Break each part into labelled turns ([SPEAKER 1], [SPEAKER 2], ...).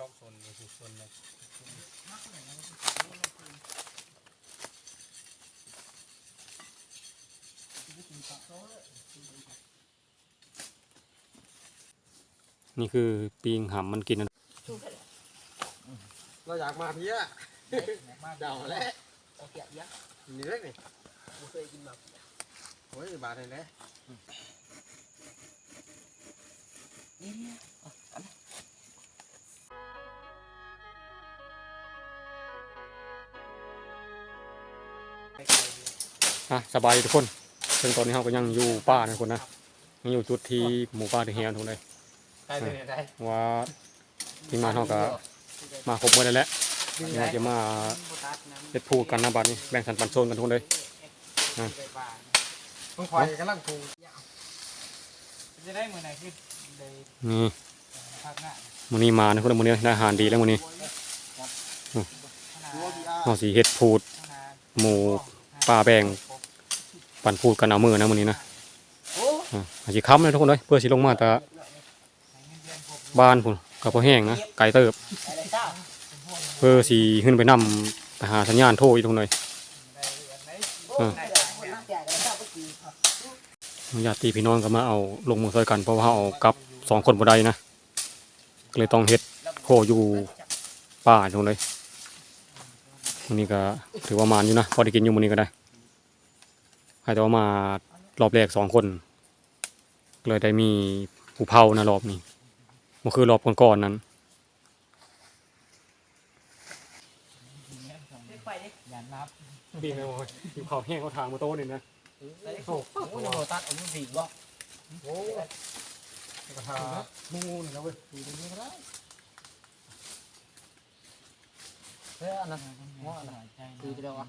[SPEAKER 1] ชอบโซนนี่คือโซนเนี่ย
[SPEAKER 2] นี่คือปีงหำมันกินนะ
[SPEAKER 3] เราอยากมาเพี้ยเดาแล้ว
[SPEAKER 4] เอาเกียบเยอะ
[SPEAKER 3] นี่เล็กนี่
[SPEAKER 4] กูเคยกินมา
[SPEAKER 3] โอ้ยบาทเลยนะ
[SPEAKER 4] นี่ นี่ย
[SPEAKER 2] อะสบายดีทุกคนซึ่งตอนนี้เราก็ยังอยู่ป่านะทุกคนนะยังอยู่จุดที่หมู่ป่าที่เฮียนทุกคนเลย
[SPEAKER 3] ได้เลยได้
[SPEAKER 2] ว่าทีมงานเราก็มาครบหมดแล้วแหละเราจะมาเด็ดพูดกันนะบัดนี้แบ่งสันปันโซนกันทุกคนเลย
[SPEAKER 3] ต้องคอยกำลังปรุง
[SPEAKER 1] จะได้มือไหนคือได้
[SPEAKER 2] นี่
[SPEAKER 1] พักหน้า
[SPEAKER 2] มื้อนี้มานะทุกคนมื้อนี้ได้อาหารดีแล้วมื้อนี้
[SPEAKER 3] ตัวพีอาร์
[SPEAKER 2] เราสิเฮ็ดพูด หมูป่าแบ่ง ปันพูดกันเอามือนะมื้อนี้นะ
[SPEAKER 4] โอ้
[SPEAKER 2] อะอาสิค้ำเลยทุกคนเลยเพื่อสิลงมาแต่บ้านพุ่นกับพ่อแห้งนะไกลเติบ
[SPEAKER 4] อะไรเจ้า
[SPEAKER 2] เพื่อสิขึ้นไปนำไปหาสัญญาณโทรอีกทุกคนเลย
[SPEAKER 4] โอ้ยคนนักใหญ่กันเจ้าก็กินครับ
[SPEAKER 2] ญาติพี่น้องก็มาเอาลงมือช่วยกันเพราะว่าเอากลับสองคนบ่ได้นะก็เลยต้องเฮ็ดโคอยู่ป่าตรงเลยวันนี้ก็ถือว่ามานอยู่นะพอได้กินอยู่มื้อนี้ก็ได้ ให้แต่ว่ามารอบแรกสองคนก็เลยได้มีผู้เผานะรอบนี้มันคือรอบก่อนๆนั้น
[SPEAKER 4] ไปดิ
[SPEAKER 1] ยันนับ
[SPEAKER 2] ปีนเลยผู้เผาแห้งเขาทางมาโต้นี่นะ
[SPEAKER 4] โอ้โหโอ้โหตัดเอามือสีบ่
[SPEAKER 3] โอ้กระทามูนี่นะเว้ยดูตรงนี้ก็ได้
[SPEAKER 4] เฮ้ยอันนั้น
[SPEAKER 1] ว่าอะไรใจ
[SPEAKER 4] คือจะได้วะ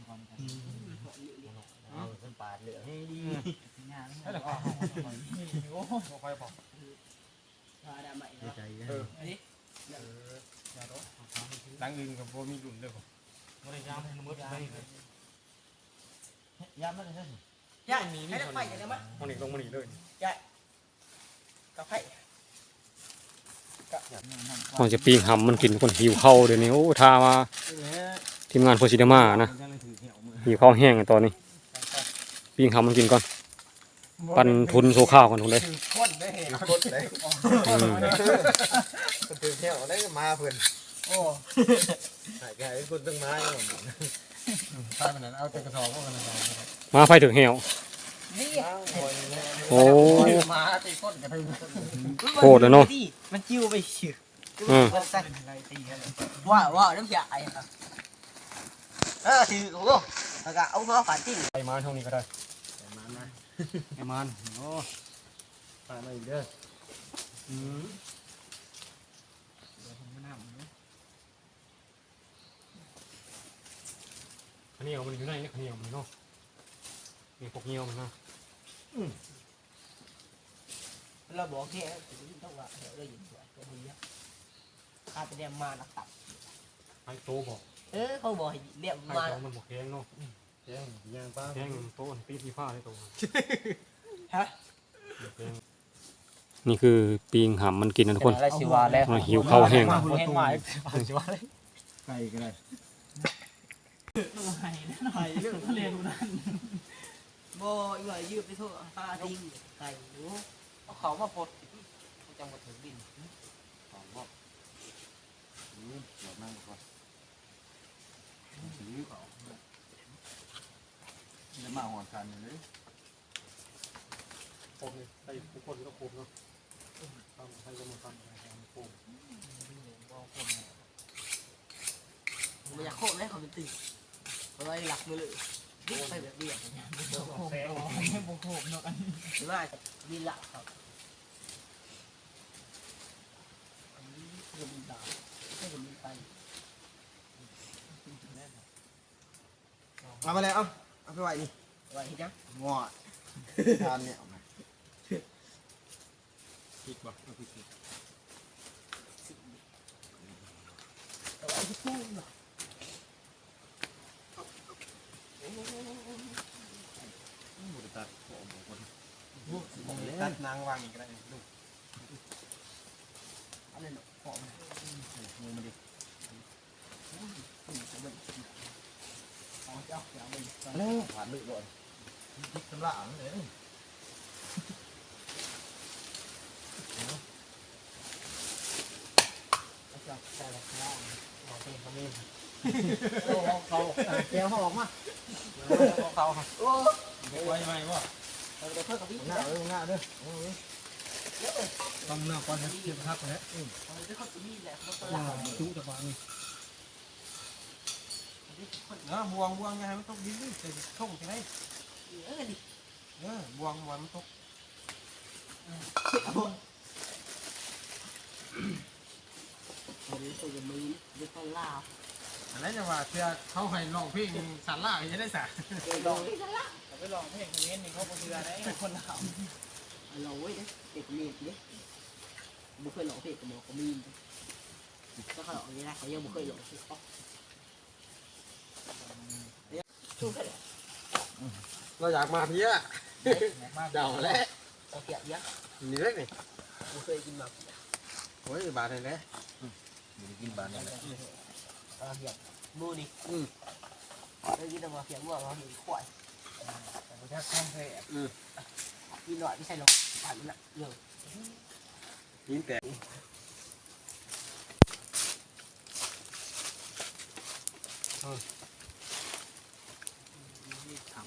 [SPEAKER 3] เอาเป็นปาดเหลืองให้ดี
[SPEAKER 1] งานแล้วก็โอ้โหคอยบอก
[SPEAKER 4] มาได้ไหม
[SPEAKER 3] ดีใจ
[SPEAKER 1] เออ
[SPEAKER 4] อันนี้
[SPEAKER 1] หลังอื่นกับโบมีดุนเลยผมบริยามให้มืดไปเลยยามไม่ได้ใช่
[SPEAKER 4] ย่าให้ได้ไปกันได้ไหม
[SPEAKER 2] มันนี่ลงมานี่เลย
[SPEAKER 4] กาแฟ
[SPEAKER 2] มันจะปีงหำมันกินคนหิวข้าวเดี๋ยวนี้โอ้ทามาทีมงานโพชิดามานะหิวข้าวแห้งอะตอนนี้ ปีงหำมันกินก่อน ปันทุนโซข้าวกันทุกเลย
[SPEAKER 3] คนได้เห็นคนเลยคนถือเที่ยวได้มาเพื่อน
[SPEAKER 1] โอ้
[SPEAKER 3] หายใจคนต้องมาอย่างนี้ถ้ามันนั้นเอาแต่กระสอบก็กันนะ
[SPEAKER 2] มาไฟถึงเหี่ยว
[SPEAKER 4] นี่
[SPEAKER 2] โอ้
[SPEAKER 3] มาตีก้นกระทืบ
[SPEAKER 2] โคตรเลยเนาะ
[SPEAKER 4] มันจิ้วไปเฉย
[SPEAKER 2] อืม
[SPEAKER 1] ไรตีกันเลย
[SPEAKER 4] ว่าว่าน้ำใหญ่เออถือโอ้โหแล้วก็เอามาฝาจิ้ง
[SPEAKER 2] ไปมาช่วงนี้ก็ได้ ไอ้มันโอ้
[SPEAKER 3] ตายมาอีกเด้อ
[SPEAKER 2] อืม
[SPEAKER 1] ผมไม่น่ามัน
[SPEAKER 2] ข้าวเหนียวมันอยู่ไหนเนี่ยข้าวเหนียวมันเนาะมีพวกเหนียวมันนะ
[SPEAKER 4] เราบอกแค่ต้องว่าเดี๋ยวได้ยินสวยก็ดีข้าจะเรียกมาหลักตับ
[SPEAKER 2] ไอ้โตบอก
[SPEAKER 4] เออเขาบอกให้เรียก
[SPEAKER 2] ไอ้
[SPEAKER 4] มา
[SPEAKER 2] โตมันบอกแห้งเนาะ
[SPEAKER 3] แจ้งย่างป้า
[SPEAKER 2] แห้งโตอันปีที่ผ้าได้โต
[SPEAKER 4] ฮะ
[SPEAKER 2] นี่คือปีงหำมันกินนะทุกคน
[SPEAKER 4] อะไรสิวาแล้ว
[SPEAKER 2] มันหิวข้าวแห้ง
[SPEAKER 4] แห้งมา
[SPEAKER 1] สิว่าเลย
[SPEAKER 3] ไก่ก็ได้
[SPEAKER 1] หายหายเรื่องทะเลดูนั่น
[SPEAKER 4] บ่อีว่ายืดไปโทษปลาดิ้งไก่หนูเอาเขามาพดเขาจังหวัดถึงดิน
[SPEAKER 3] ของบอกอืมเดี๋ยวนั่งก่อนถือข องจะมาหอนกันเลย
[SPEAKER 2] โคมใส่ทุกคนก็โคมเนาะทำใส่ก็มาทำโคม
[SPEAKER 4] มันอยากโคตรเลยเขาเป็นตื่นเขาเลยหลักมือเลยดิ้งไปแบบเดียว
[SPEAKER 1] โอ้โหไม่โบกโหเนาะอันนี้
[SPEAKER 4] หรือว่ามีหลักครับคือมีดาวไม่เป็นมีไป
[SPEAKER 3] เอามาเลยเอาเอา ไหวนี่
[SPEAKER 4] ไหวจ้ะ
[SPEAKER 3] งอดทานเนี่ย
[SPEAKER 2] คิดบอกเอาคิดคิด
[SPEAKER 4] อาไว้ที่พูดเหรอ
[SPEAKER 3] หมดตัดโอ้โหหตัดนางวางอีกแล้วลูก
[SPEAKER 4] อะไรเนาะหอม
[SPEAKER 3] งูมาดิ แล้วผ่านดึกบ่อนทิศสำลักเลย
[SPEAKER 4] จับใส่ละข้าเป็นขมิ้น
[SPEAKER 1] เขาแก้วหอมอะ
[SPEAKER 4] เขาโอ้ย
[SPEAKER 1] ไว้ไหมวะ
[SPEAKER 4] เราเพิ่มกับพี่
[SPEAKER 3] หน้าเอ้ยหน้าเด้อ
[SPEAKER 1] ต้องหน้าก่อนนะเทียบทักแล้ว
[SPEAKER 4] เราไปเพิ่มกับพี่ ก็
[SPEAKER 1] ห
[SPEAKER 4] ห
[SPEAKER 1] น้า
[SPEAKER 4] ลับ
[SPEAKER 1] จุจะฟัง
[SPEAKER 5] เออบวงบวงยังไงมันตกดินนี่ใส่ท่งใช่ไหม
[SPEAKER 4] เออดิ
[SPEAKER 5] เออบวงบวงมันตก
[SPEAKER 4] ผมตัวจะมือเดี๋ยวเขาลา
[SPEAKER 5] อันนั้นจะว่าเพื่อเขาให้ลองเพลงสารล่าจะได้สา
[SPEAKER 4] เดี๋ยวลอง
[SPEAKER 1] ไปลองเพลงคนนี้นี่เขาเชื่อได้คนเรา
[SPEAKER 4] ลองไว้เด้เด็กมีดเด้บุเคยหลอกเพจกับหมอก็มีก็เขาหลอกนี่นะเขายังบุเคยหลอกเขาชูกัน เลย
[SPEAKER 5] เราอยากมาเพี้ยเดาแล้ว
[SPEAKER 4] เขาเกียบเยอะ
[SPEAKER 5] นี่เล็กนี่
[SPEAKER 4] บุเคยกินมา
[SPEAKER 5] โอ้ยบาทเลยนะ
[SPEAKER 3] กินบานนี่แหละ
[SPEAKER 4] เออเกียบมูนี่เคยกินแต่มาเกียบวัวเราเห็นขวด
[SPEAKER 1] แต่ถ้าคล่องแคล่
[SPEAKER 4] กินหน่อยไม่ใช่หรอกผ่านละเยอะ
[SPEAKER 5] ยิงแต่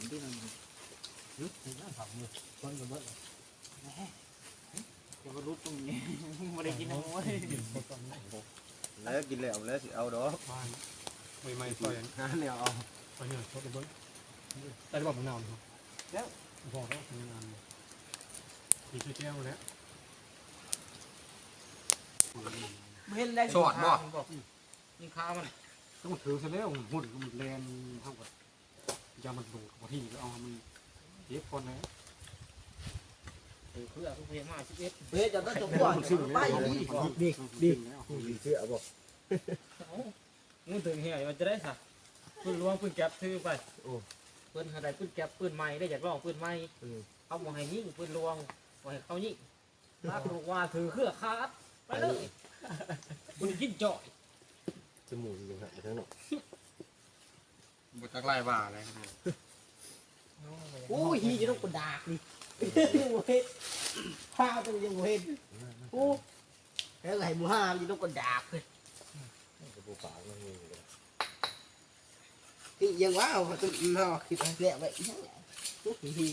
[SPEAKER 4] ถามที่มัน
[SPEAKER 1] คนกับเบิด
[SPEAKER 4] จะมารู้ตรงนี้ไม่ได้กินนะเว้ย
[SPEAKER 3] แล้วกินแล้วแล้วสิเอาดอก
[SPEAKER 1] บ้านไม่ไม่ซอย
[SPEAKER 5] หาแนวเอา
[SPEAKER 1] ไปเนี่ยชดกับเบิดแต่บอกมันนาวแล้วพอแล้วทำงานมีชื่อแก้วแล้ว
[SPEAKER 4] เห็นได้
[SPEAKER 5] สอดบ่
[SPEAKER 1] ยิงข้ามันต้องถือซะแล้วหุ่นมันแรงเท่ากับ ยามันโดดกว่าที่เอามันเจ็บคนแล้ว
[SPEAKER 4] เพื่อผู้เพียรมาสิบเอ็ดเฮ้ยจะต้องจบก่อนไปดิ
[SPEAKER 1] ดีดี
[SPEAKER 3] มีเสื้อบ่
[SPEAKER 1] มึงถึงเหี้ยมันจะได้สักปืนล้วงปืนแก๊ปถือไปปืนอะไรปืนแก๊ปปืนใหม่ได้จากลองปืนใหม่เขาบอกให้ยิ่งปืนล้วงบอกให้เขายิ่งลากลูกว่าถือเครือคาดไปเลยคุณกินจ่อย
[SPEAKER 3] จมูกอยู่ฮะทั้งนอก
[SPEAKER 5] บุตรไล่บ้าอะไร
[SPEAKER 4] โอ้ยฮีจะต้องกระดากดิเว้ยข้าวต้องยังเว้นโอ้แล้วไงมูห้ามจะต้องกระดากเลย
[SPEAKER 3] กระปูปากมันมี
[SPEAKER 4] ที่ยังว้าวตัวน่าคิดแหลกไว้ทุกที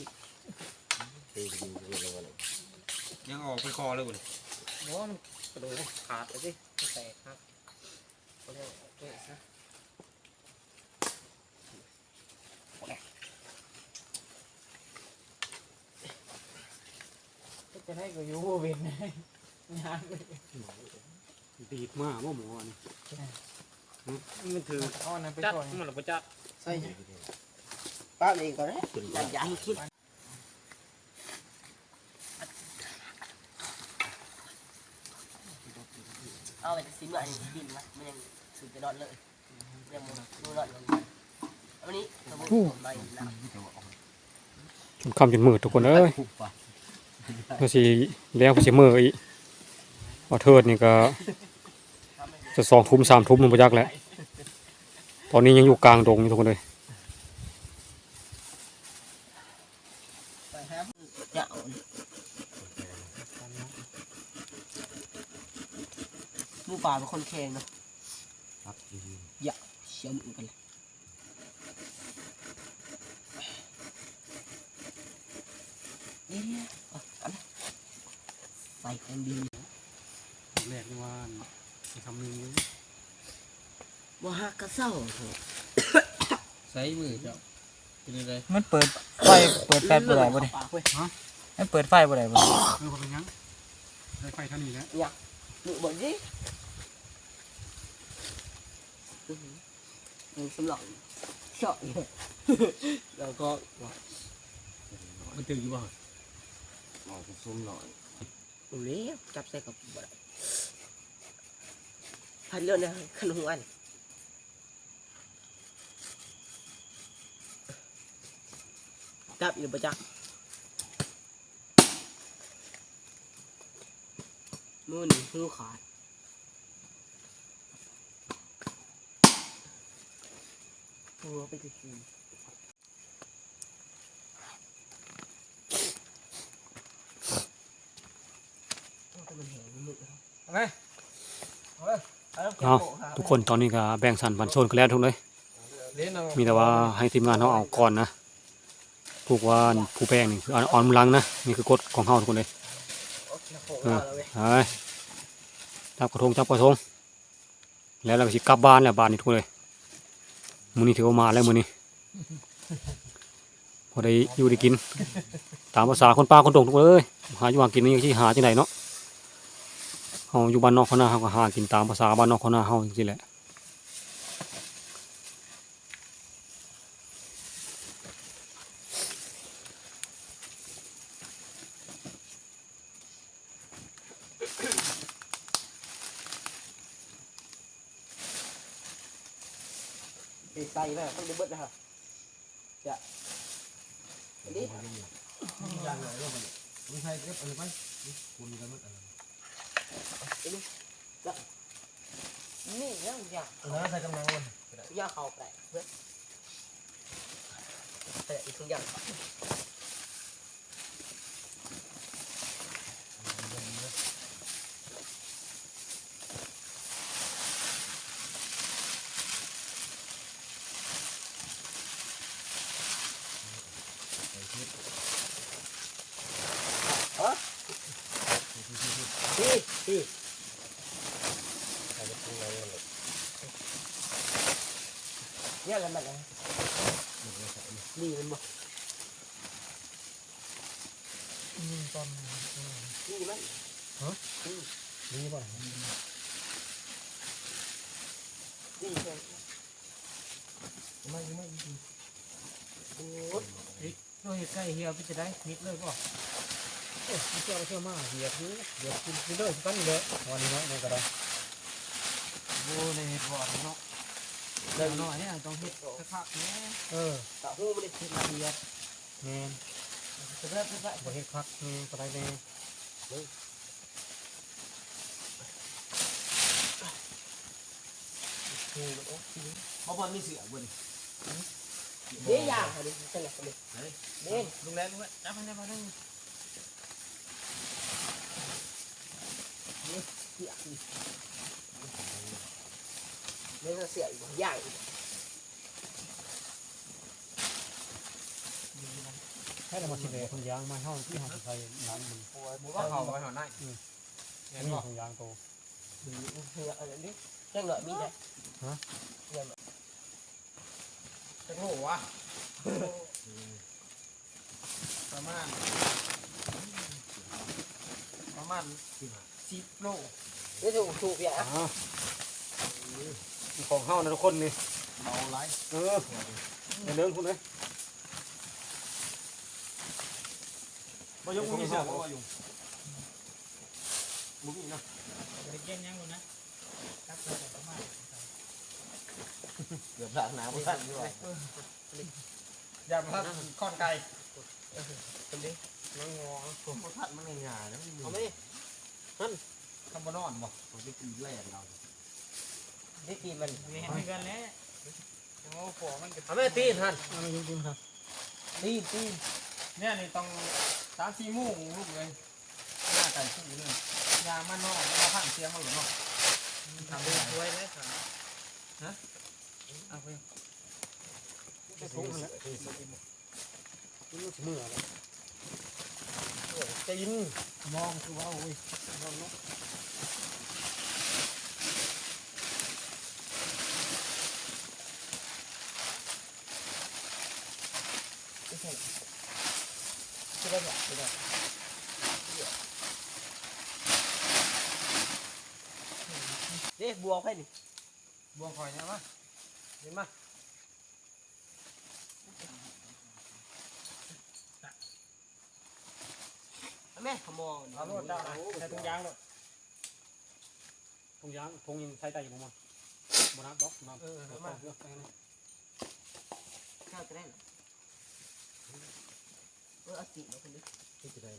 [SPEAKER 3] ตีกินกินแล้วอะไร
[SPEAKER 5] ยังออกไปคอเลยบุญ
[SPEAKER 1] เพราะมันกระโดดขาดเลยสิแตกครับก็เรียกเจ๊ซะ จะให้กูอยู่วินงานดีดมากว่าหมอนี่มันถืออ้อนนะไปจัดมันหรือไปจัด
[SPEAKER 4] ใส่ป้าเองก็ได้จัดยาให้คิดเอาไปซิมอันนี้ดินมามันยังสุดจะรอดเลยยังมึงดูรอดเลยวันนี้สมมติผมไปนะ
[SPEAKER 2] จนค่ำจนมืดทุกคนเอ้ย ก็สิแล้วก็สิมืดอีกพอเทิดนี่ก็ จะสองทุ่มสามทุ่มมันบ่จักแล้วตอนนี้ยังอยู่กลางดงอยู่ทุกคนเลย
[SPEAKER 4] จะมูป่าเป็นคนแข่งเนาะ
[SPEAKER 3] ครับ
[SPEAKER 4] อย่าเชี่ยวมือกันเลยเอ๊ะเอาอันนั้นใส่ ของดี
[SPEAKER 1] แรกนี่ว่าทำนึง
[SPEAKER 4] ว่าฮักกระเซ้าเถอะ
[SPEAKER 5] ใส่มือเจ้าเป็นอะไร
[SPEAKER 6] มันเปิดไฟเปิดไฟบ่ได้บ่นี่
[SPEAKER 4] ปากเว้ย
[SPEAKER 6] มันเปิดไฟบ่ได้บ่
[SPEAKER 1] เออเป็นยังได้ไฟเท่านี้แล้ว
[SPEAKER 4] มือบ่ดิอื้อหือมันสำหรับเฉาะเลยแล้วก็
[SPEAKER 1] มันตื่นอยู่บ้าง
[SPEAKER 3] เอาซุ่มหน่อย
[SPEAKER 4] ดูเลี้ยจับใส่กับบ่ได้พันเรื่องนะขนมอันจับอยู่ประจักษ์มือหนึ่งมือขาดหัวไปคือ
[SPEAKER 1] เอา ไหม
[SPEAKER 2] เอาทุกคนตอนนี้ก็แบ่งสันปันโซนกันแล้วทุกเลย
[SPEAKER 5] เล่นเอา
[SPEAKER 2] มีแต่ว่าให้ทีมงานเขาเอาก่อนนะผูกว่าผู้แป้งนี่คืออ่อนมลังนะนี่คือกฎของเขาทุกคนเลย
[SPEAKER 4] โอ้โหเอาเลย
[SPEAKER 2] เฮ้ยจับกระทงจับกระทง แล้วเราก็สิกลับบ้านแล้วบ้านนี่ทุกคนเลยมื้อนี้ถือว่ามาแล้วมื้อนี้พอได้อยู่ได้กิน ตามภาษาคนป่าคนดงทุกคนเอ้ยหาอยู่หากินนี่ที่หาที่ไหนเนาะ เฮาอยู่บ้านนอกเขาหน้าเฮาก็หากินตามภาษาบ้านนอกเขาหน้าเฮาจริงๆแหละ
[SPEAKER 4] ตีใส่แม่ต้องดูเบิดนะฮะจะอันนี้
[SPEAKER 5] อย่างไรก็มันไม่ใช่เก็บอะไรไปคุณกันมัน อะไร
[SPEAKER 4] นี่ยังอยาก
[SPEAKER 5] นะใส่กำลังมัน
[SPEAKER 4] อยากเข้าไปเบิดแต่อีกทุกอย่าง พี่พี่ เนี่ยอะไรมันอะไรนี่มันบ่นี่มันฮะนี่บ่นี่ใช่ไม่ไม่โอ้ย
[SPEAKER 1] เราเห็ดใกล้เฮียพี่จะได้มิดเลยป่ะโอ้ยเชื่อเชื่อมากเฮียคือเดี๋ยวกินกินเลยกันเลยวันนี้เนาะนี่ก็ได้โอ้ในเห็ดบ่อนเนาะ เดี๋ยวหน่อยเนี่ยต้องเห็ดสักพักแน่เออ
[SPEAKER 4] ตาหูมันเลย
[SPEAKER 1] เห็ดละเอียดแมน
[SPEAKER 4] จะเริ่มจะได้
[SPEAKER 1] บ่เห็ดพักแมนก็ได้แน่
[SPEAKER 5] เพราะมันมีเสียบน
[SPEAKER 4] เดี๋ยวยางเขาดิจังไงเขาดิเด่น
[SPEAKER 1] ลุงแรงลุงแรงจับมันได้มาได้
[SPEAKER 4] เสียอีกเด่ นเสียอีกย่างอีก
[SPEAKER 1] ให้เรามาชิมเลยคนยางมาห้องที่หาใส่ยางมัน
[SPEAKER 5] หมูก็เข่าไปหน่อย
[SPEAKER 1] นี่ของยางโต
[SPEAKER 4] เหืออะไรนี่จังหน่อยมีไหม
[SPEAKER 5] จะโง่วะประมาณประมาณสิบโล
[SPEAKER 4] นี่ถูกถูกอย่าง
[SPEAKER 2] อ่า ของเฮานะทุกคนนี่
[SPEAKER 5] เบาไร
[SPEAKER 2] เออเดี๋ยวเดินคุณเลย
[SPEAKER 5] มายกมือเสียบว่ายู่มุ้งนะ
[SPEAKER 1] จะเย็นยังกูนะจับไปประมา
[SPEAKER 5] เกือบหลังหนาวสั้นด้วยอย่ามาข้อนไก่
[SPEAKER 4] เป็นดิน้องอ
[SPEAKER 5] ผมเขาทัดมันง่ายๆนะมัน
[SPEAKER 4] เอาไหม
[SPEAKER 5] คำว่านอนบอกผมจะกินแรกเรา
[SPEAKER 4] ได้กินมัน
[SPEAKER 1] ไม่ให้กันแล้วโอ้โหมันก็
[SPEAKER 5] เอาไม่ตีนท่าน
[SPEAKER 1] เอามายุ่งๆครับ
[SPEAKER 4] ตีนตีน
[SPEAKER 5] เนี่ยนี่ต้องสามสี่โมงลูกเลยหน้าไก่คู่เลยยามันนอกมาพันเสียงมาหรือเนาะ
[SPEAKER 1] ทำได้ด้วยเลยครับฮะเอาไป
[SPEAKER 5] จะสูงเลย
[SPEAKER 2] มืออะไร
[SPEAKER 5] จะยิน
[SPEAKER 1] มองคือว่าโอ้ย
[SPEAKER 4] ไม่ใช่ไม่ได้แบบไม่ได้ เด็กบัวให้ดิ
[SPEAKER 5] บวงคอยเนี่ยมาเห็นมา
[SPEAKER 4] แม่ขมอง
[SPEAKER 5] เอาโลดเจ้านะใส่ถุงยางโลด
[SPEAKER 2] ทงยางทงยังใช้ได้อยู่บ่มันบ่นับดอกนับ
[SPEAKER 5] เออ
[SPEAKER 2] เอา
[SPEAKER 5] มา
[SPEAKER 2] เยอะไปนะ
[SPEAKER 4] ข้าวจะได้เอ อเอาสิมาคนดิ
[SPEAKER 5] ที่จะได้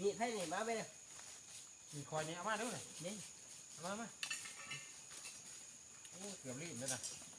[SPEAKER 4] นี่ให้นี่มาไปเลย
[SPEAKER 5] มีคอยเนี่ยเอามาด้วย
[SPEAKER 4] นี่
[SPEAKER 5] เอามามาโอ้เกือบรีบเลยนะ
[SPEAKER 4] เ